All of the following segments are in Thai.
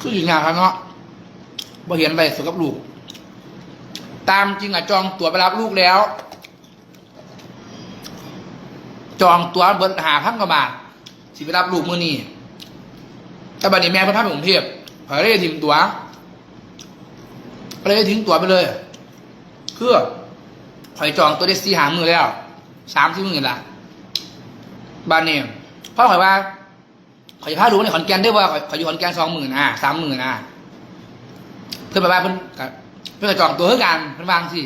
คืออีกอย่างครับเนาะบ่เห็นไรสุกับลูก ตามจริงอะจองตั๋วไปรับลูกแล้ว จองตั๋วเบิดหาพันกว่าบาทสิไปรับลูกมื้อนี้แต่บัดนี้แม่เพิ่นพาไปกรุงเทพข่อยเลยทิ้งตั๋วเลยทิ้งตั๋วไปเลยคือข่อยจองตัวได้สี่หามือแล้วสามสี่มือละบ้านนี้พ่อข่อยว่า ขอยจะพาดูในขอนแก่นได้ว่าข่อยข่อยู่ขอนแก่นสองหมื่นอะสามหมื่นอะเพื่อนไปบ้านเพื่อนเพื่อนก็จองตัวเพื่อกันเพื่อนวางสิ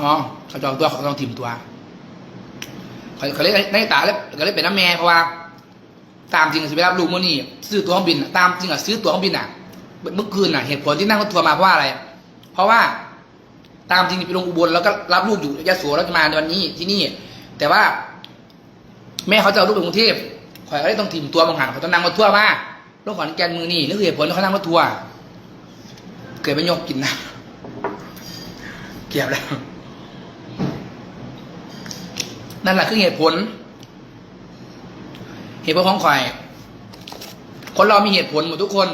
อ๋อเขาจองตัวเขาจองถิ่มตัวข่อยเขาเลยในตาเลยก็เลยเป็นน้ำแม่เพราะว่า ตามจริงสิไปรับลูกมื่อนี้ซื้อตั๋วเครื่องบินตามจริงอะซื้อตั๋วเครื่องบินอะเมื่อคืนอะเหตุผลที่นั่งรถทัวร์มาเพราะว่าอะไร เพราะว่าตามจริงไปลงอุบลแล้วก็รับลูกอยู่ยะโสแล้วจะมาในวันนี้ที่นี่ แต่ว่า แม่เขาจะเอาลูกไปกรุงเทพ ข่อยก็เลยต้องถิ่มตัวบางหันเขาต้องนั่งรถทัวร์มาลูกขอนแก่นมือนี่นี่คือเหตุผลที่เขานั่งรถทัวร์เกิดไปยกกินนะเก็บแล้วนั่นแหละคือเหตุผล เหตุผลของข่อย คนเรามีเหตุผลหมดทุกคน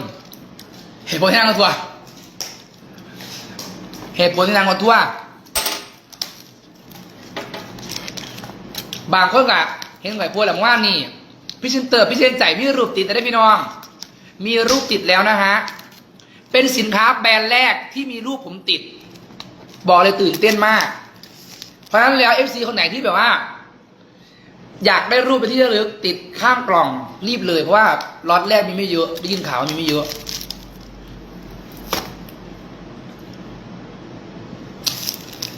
เหตุผลที่นั่งรถทัวร์เหตุผลที่นั่งรถทัวร์บางคนก็เห็นข่อยพูดแล้วว่านี่ พี่เชนเตอร์พี่เชนใจมีรูปติดแต่ได้พี่น้อง มีรูปติดแล้วนะฮะ เป็นสินค้าแบรนด์แรกที่มีรูปผมติด บอกเลยตื่นเต้นมาก เพราะฉะนั้นแล้ว FC คนไหนที่แบบว่า อยากได้รูปไปนที่ระลึกติดข้างกล่องรีบเลยเพราะว่าล็อตแรกมีไม่เยอะได้ยินข่าวมีไม่เยอะ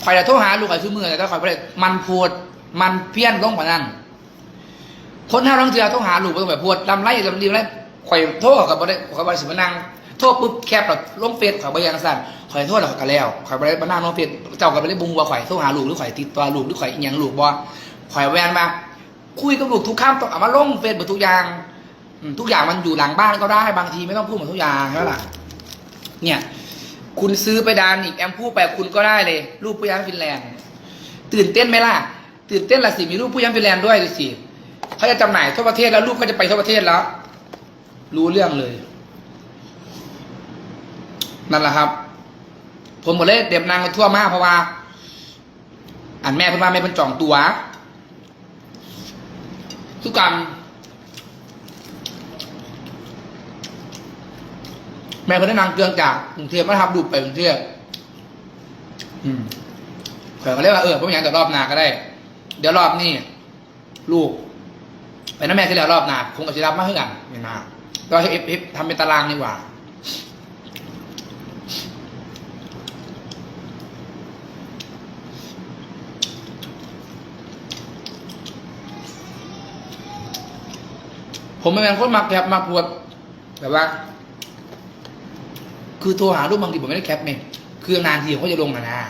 ข่อยจะโทรหาลูกข่อยซื้อมือแต่ถ้าข่อยไม่ได้มันพูดมันเพี้ยนต้องกว่านั้น คนห้าลังเทือโทรหาลูกบ่ต้องแบบพูดลำไรลำดีไรข่อยโทรกับบ่ได้ข่อยบ่ได้สิมานั่งโทรปุ๊บแคปแบบลงเฟซข่อยบ่อยังสั่นข่อยโทษแล้วก็แล้วข่อยบ่ได้มานั่งลงเฟซเจ้าก็บ่ได้บุงว่าข่อยโทรหาลูกหรือข่อยติดต่อลูกหรือข่อยยังลูกบ่ข่อยแวนมา คุยกับลูกทุกข้ามต้องเอามาลงเฟซเบทุกอย่างทุกอย่างมันอยู่หลังบ้านก็ได้บางทีไม่ต้องพูดหมดทุกอย่างแล้วล่ะ เนี่ย คุณซื้อไปดานอีกแอมพูไปคุณก็ได้เลย รูปผู้ย้ำฟินแลนด์ตื่นเต้นไหมล่ะ ตื่นเต้นละสิมีรูปผู้ย้ำฟินแลนด์ด้วยดูสิ เขาจะจำหน่ายทั่วประเทศแล้วรูปก็จะไปทั่วประเทศแล้ว รู้เรื่องเลย นั่นแหละครับ ผมหมดเลยเด็บนางกันทั่วมากเพราะว่าอันแม่เพิ่นว่าแม่เพิ่นจองตัวทุกกรรมแม่เพิ่นได้นางเกลืองจากกรุงเทพมาทำดูไปกรุงเทพอืมเผื่อเขาเรียกว่าเออพวกอยางแต่รอบหน้าก็ได้ เดี๋ยวรอบนี้ลูก ไปน้ำแม่ที่แล้วรอบหนาคงกับชิรับมากขึ้นกันเห็นไหมก็เอฟเอฟทำเป็นตารางดีกว่าผมไม่เป็นคนมาแคปมาพวดแบบว่า คือโทรหารูปบางทีผมไม่ได้แคปเองคือนานทีเขาจะลงนะนะ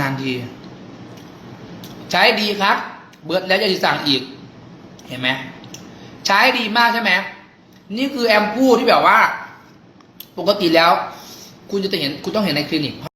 นานที ใช้ดีครับ เบิร์ดแล้วจะสั่งอีก เห็นไหมใช้ดีมากใช่ไหมนี่คือแอมพูที่แบบว่า ปกติแล้ว คุณจะเห็นคุณต้องเห็นในคลินิก